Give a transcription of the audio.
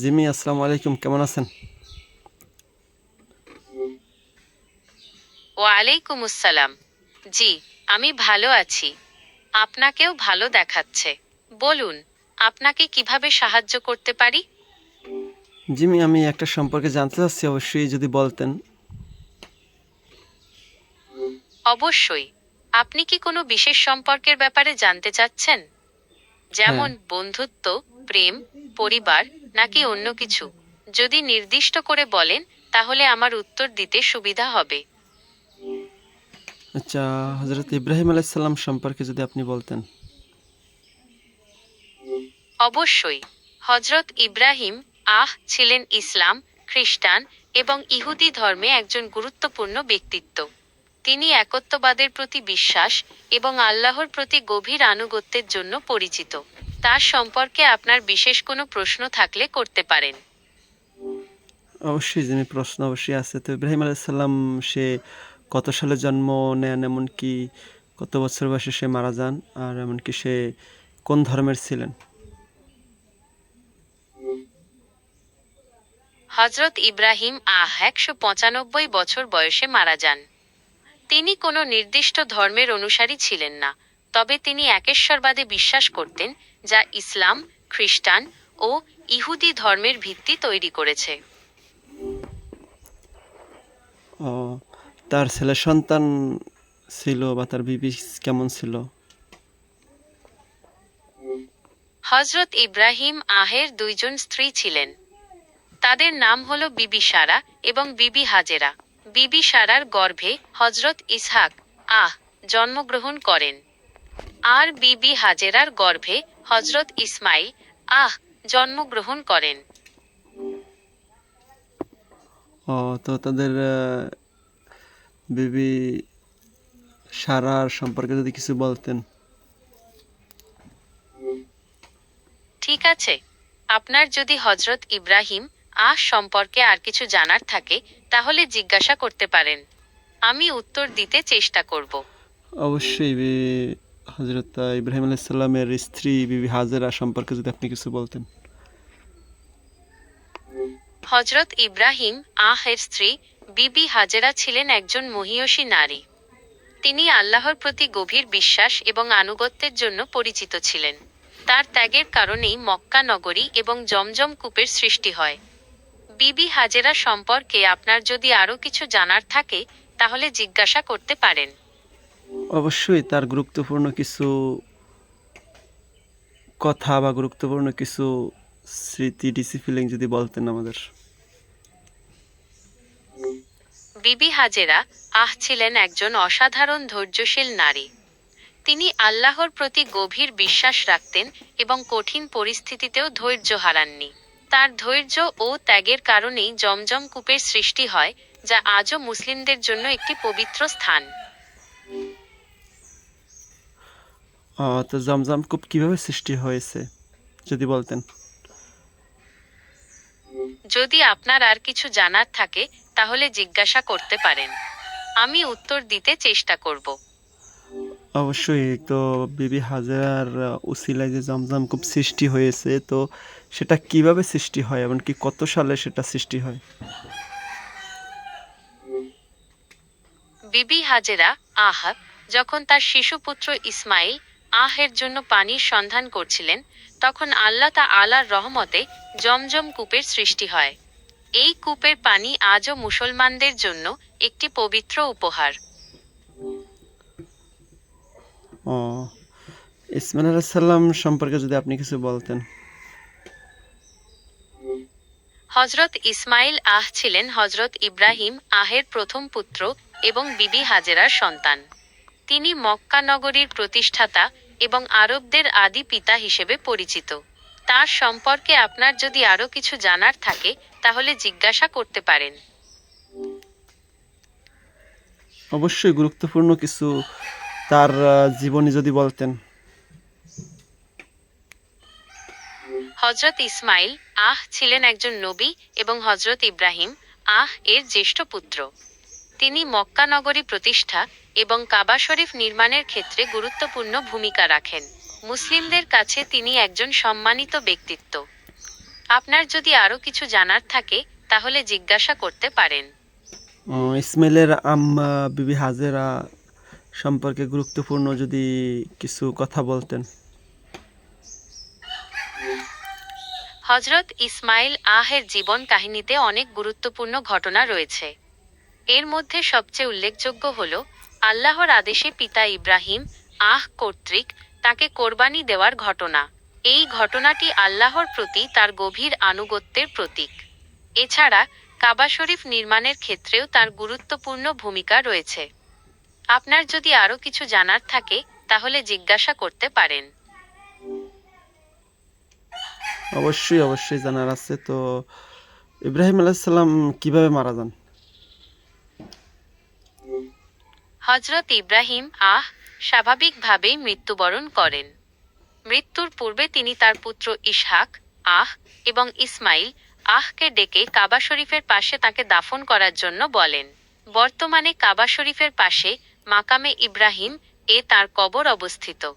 Jimmy আসসালামু আলাইকুম কেমন আছেন? ওয়ালাইকুম আসসালাম। জি আমি ভালো আছি। আপনাকেও ভালো দেখাচ্ছে। বলুন আপনাকে কীভাবে সাহায্য করতে পারি? জিমি আমি একটা সম্পর্কে জানতে চাচ্ছি অবশ্যই যদি বলতেন। অবশ্যই। আপনি কি কোনো বিশেষ সম্পর্কের ব্যাপারে জানতে চাচ্ছেন? যেমন বন্ধুত্ব প্রেম পরিবার নাকি অন্য কিছু? যদি নির্দিষ্ট করে বলেন তাহলে আমার উত্তর দিতে সুবিধা হবে। আচ্ছা হজরত ইব্রাহিম আলাইসাল্লাম সম্পর্কে যদি আপনি বলতেন। অবশ্যই। হজরত ইব্রাহিম আহ ছিলেন ইসলাম খ্রিস্টান এবং ইহুদি ধর্মে একজন গুরুত্বপূর্ণ ব্যক্তিত্ব। তিনি একত্ববাদের প্রতি বিশ্বাস এবং আল্লাহর প্রতি গভীর আনুগত্যের জন্য পরিচিত। তার সম্পর্কে আপনার বিশেষ কোনো প্রশ্ন থাকলে করতে পারেন। অবশ্যই জিমি প্রশ্ন অবশ্যই আছে। তো ইব্রাহিম আলাইসাল্লাম সে কত সালে জন্ম নেন এমনকি কত বছর বয়সে সে মারা যান আর এমনকি সে কোন ধর্মের ছিলেন? হজরত ইব্রাহিম আহ একশো পঁচানব্বই বছর বয়সে মারা যান। তিনি কোনো নির্দিষ্ট ধর্মের অনুসারী ছিলেন না। তবে তিনি একেশ্বরবাদে বিশ্বাস করতেন যা ইসলাম খ্রিস্টান ও ইহুদি ধর্মের ভিত্তি তৈরি করেছে। তার ছেলে সন্তান ছিল বা তার বিবি কেমন ছিল? হজরত ইব্রাহিম আহের দুইজন স্ত্রী ছিলেন। তাদের নাম হল বিবি সারা এবং বিবি হাজেরা। বিবি সারার গর্ভে হজরত ইসহাক আহ জন্মগ্রহণ করেন। আর বিবি হাজেরার গর্ভে হজরত ইসমাইল আহ জন্মগ্রহণ করেন। ও তো তাদের বিবি সারার সম্পর্কে যদি কিছু বলতেন। ঠিক আছে আপনার যদি হজরত ইব্রাহিম আহ সম্পর্কে আর কিছু জানার থাকে তাহলে জিজ্ঞাসা করতে পারেন। আমি উত্তর দিতে চেষ্টা করব। অবশ্যই হজরত ইব্রাহিম আলাইসাল্লামের স্ত্রী বিবি হাজেরা সম্পর্কে যদি আপনি কিছু বলতেন। হজরত ইব্রাহিম আহের স্ত্রী বিবি হাজেরা ছিলেন একজন মহিয়সী নারী। তিনি আল্লাহর প্রতি গভীর বিশ্বাস এবং আনুগত্যের জন্য পরিচিত ছিলেন। তার ত্যাগের কারণেই মক্কা নগরী এবং জমজম কূপের সৃষ্টি হয়। বিবি হাজেরা সম্পর্কে আপনার যদি আরও কিছু জানার থাকে, তাহলে জিজ্ঞাসা করতে পারেন। অবশ্যই তার গুরুত্বপূর্ণ কিছু কথা বা গুরুত্বপূর্ণ কিছু স্মৃতি ডিসিপ্লিন যদি বলতেন আমাদের। বিবি হাজেরা আহ ছিলেন একজন অসাধারণ ধৈর্যশীল নারী। তিনি আল্লাহর প্রতি গভীর বিশ্বাস রাখতেন এবং কঠিন পরিস্থিতিতেও ধৈর্য হারাননি। তার ধৈর্য ও ত্যাগের কারণেই জমজম কূপের সৃষ্টি হয়, যা আজও মুসলিমদের জন্য একটি পবিত্র স্থান ও, তো জমজম কূপ কীভাবে সৃষ্টি হয়েছে যদি বলতেন? যদি আপনার আর কিছু জানার থাকে তাহলে জিজ্ঞাসা করতে পারেন। আমি উত্তর দিতে চেষ্টা করব। অবশ্যই তো বিবি হাজার উসিলায় যে জমজম কূপ সৃষ্টি হয়েছে তো সেটা কীভাবে সৃষ্টি হয় এমনকি কত সালে সেটা সৃষ্টি হয়? বিবি হাজেরা আহ যখন তার শিশুপুত্র ইসমাইল আহের জন্য পানির সন্ধান করছিলেন তখন আল্লাহ তা আলার রহমতে জমজম কূপের সৃষ্টি হয়। এই কূপের পানি আজও মুসলমানদের জন্য একটি পবিত্র উপহার। ও আলাইসাল্লাম সম্পর্কে যদি আপনি কিছু বলতেন। হজরত ইসমাইল আহ ছিলেন হজরত ইব্রাহিম আহের প্রথম পুত্র এবং বিবি হাজেরার সন্তান। তিনি মক্কা নগরীর প্রতিষ্ঠাতা এবং আরবদের আদি পিতা হিসেবে পরিচিত। তার সম্পর্কে আপনার যদি আরও কিছু জানার থাকে তাহলে জিজ্ঞাসা করতে পারেন। অবশ্যই গুরুত্বপূর্ণ কিছু তার জীবনী যদি বলতেন। হজরত ইসমাইল আহ ছিলেন একজন নবী এবং হজরত ইব্রাহিম আহ এর জ্যেষ্ঠ পুত্র। তিনি মক্কা নগরী প্রতিষ্ঠা এবং কাবা শরীফ নির্মাণের ক্ষেত্রে গুরুত্বপূর্ণ ভূমিকা রাখেন। মুসলিমদের কাছে তিনি একজন সম্মানিত ব্যক্তিত্ব। আপনার যদি আরও কিছু জানার থাকে তাহলে জিজ্ঞাসা করতে পারেন। ইসমাইলের আম্মা বিবি হাজেরা সম্পর্কে গুরুত্বপূর্ণ যদি কিছু কথা বলতেন। হজরত ইসমাইল আহের জীবন কাহিনীতে অনেক গুরুত্বপূর্ণ ঘটনা রয়েছে। এর মধ্যে সবচেয়ে উল্লেখযোগ্য হল, আল্লাহর আদেশে পিতা ইব্রাহিম, আহ, কর্তৃক তাকে কোরবানি দেওয়ার ঘটনা। এই ঘটনাটি আল্লাহর প্রতি তার গভীর আনুগত্যের প্রতীক। এছাড়া, কাবা শরীফ নির্মাণের ক্ষেত্রেও তার গুরুত্বপূর্ণ ভূমিকা রয়েছে। আপনার যদি আরও কিছু জানার থাকে, তাহলে জিজ্ঞাসা করতে পারেন। অবশ্যই অবশ্যই জানার আছে। তো, ইব্রাহিম আলাইসাল্লাম কীভাবে মারা যান? হজরত ইব্রাহিম আহ স্বাভাবিকভাবেই মৃত্যুবরণ করেন। মৃত্যুর পূর্বে তিনি তার পুত্র ইসহাক, আহ, এবং ইসমাইল আহকে ডেকে কাবা শরীফের পাশে তাকে দাফন করার জন্য বলেন। বর্তমানে কাবা শরীফের পাশে মাকামে ইব্রাহিম এ তার কবর অবস্থিত।